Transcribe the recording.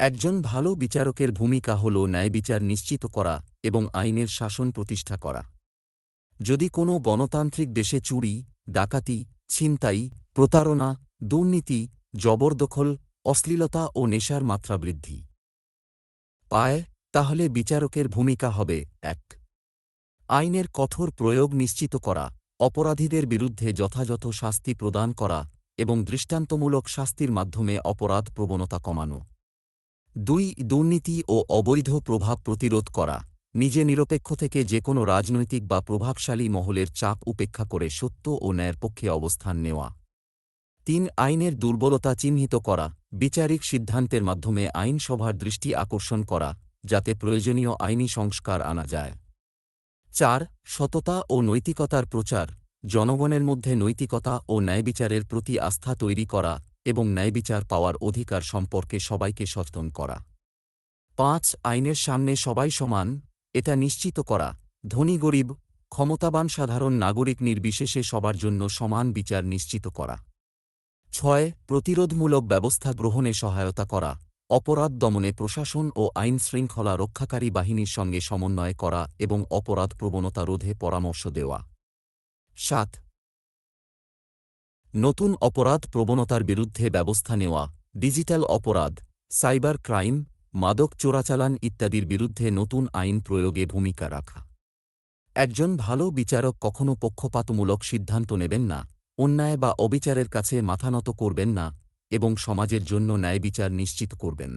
একজন ভালো বিচারকের ভূমিকা হল ন্যায়বিচার নিশ্চিত করা এবং আইনের শাসন প্রতিষ্ঠা করা। যদি কোনো গণতান্ত্রিক দেশে চুরি, ডাকাতি, ছিনতাই, প্রতারণা, দুর্নীতি, জবরদখল, অশ্লীলতা ও নেশার মাত্রা বৃদ্ধি। পায়, তাহলে বিচারকের ভূমিকা হবে এক। আইনের কঠোর প্রয়োগ নিশ্চিত করা, অপরাধীদের বিরুদ্ধে যথাযথ শাস্তি প্রদান করা এবং দৃষ্টান্তমূলক শাস্তির মাধ্যমে অপরাধ প্রবণতা কমানো। দুই, দুর্নীতি ও অবৈধ প্রভাব প্রতিরোধ করা, নিজে নিরপেক্ষ থেকে যে কোনো রাজনৈতিক বা প্রভাবশালী মহলের চাপ উপেক্ষা করে সত্য ও ন্যায়ের পক্ষে অবস্থান নেওয়া। তিন, আইনের দুর্বলতা চিহ্নিত করা, বিচারিক সিদ্ধান্তের মাধ্যমে আইনসভার দৃষ্টি আকর্ষণ করা, যাতে প্রয়োজনীয় আইনি সংস্কার আনা যায়। চার, সততা ও নৈতিকতার প্রচার, জনগণের মধ্যে নৈতিকতা ও ন্যায়বিচারের প্রতি আস্থা তৈরি করা এবং ন্যায়বিচার পাওয়ার অধিকার সম্পর্কে সবাইকে সচেতন করা। পাঁচ, আইনের সামনে সবাই সমান, এটা নিশ্চিত করা। ধনী গরিব, ক্ষমতাবান সাধারণ নাগরিক নির্বিশেষে সবার জন্য সমান বিচার নিশ্চিত করা। ছয়, প্রতিরোধমূলক ব্যবস্থা গ্রহণে সহায়তা করা। অপরাধ দমনে প্রশাসন ও আইন শৃঙ্খলা রক্ষাকারী বাহিনীর সঙ্গে সমন্বয় করা এবং অপরাধ প্রবণতা রোধে পরামর্শ দেওয়া। সাত নতুন অপরাধ প্রবণতার বিরুদ্ধে ব্যবস্থা নেওয়া, ডিজিটাল অপরাধ, সাইবার ক্রাইম, মাদক চোরাচালান ইত্যাদির বিরুদ্ধে নতুন আইন প্রয়োগে ভূমিকা রাখা। একজন ভালো বিচারক কখনও পক্ষপাতমূলক সিদ্ধান্ত নেবেন না, অন্যায় বা অবিচারের কাছে মাথানত করবেন না এবং সমাজের জন্য ন্যায় বিচার নিশ্চিত করবেন।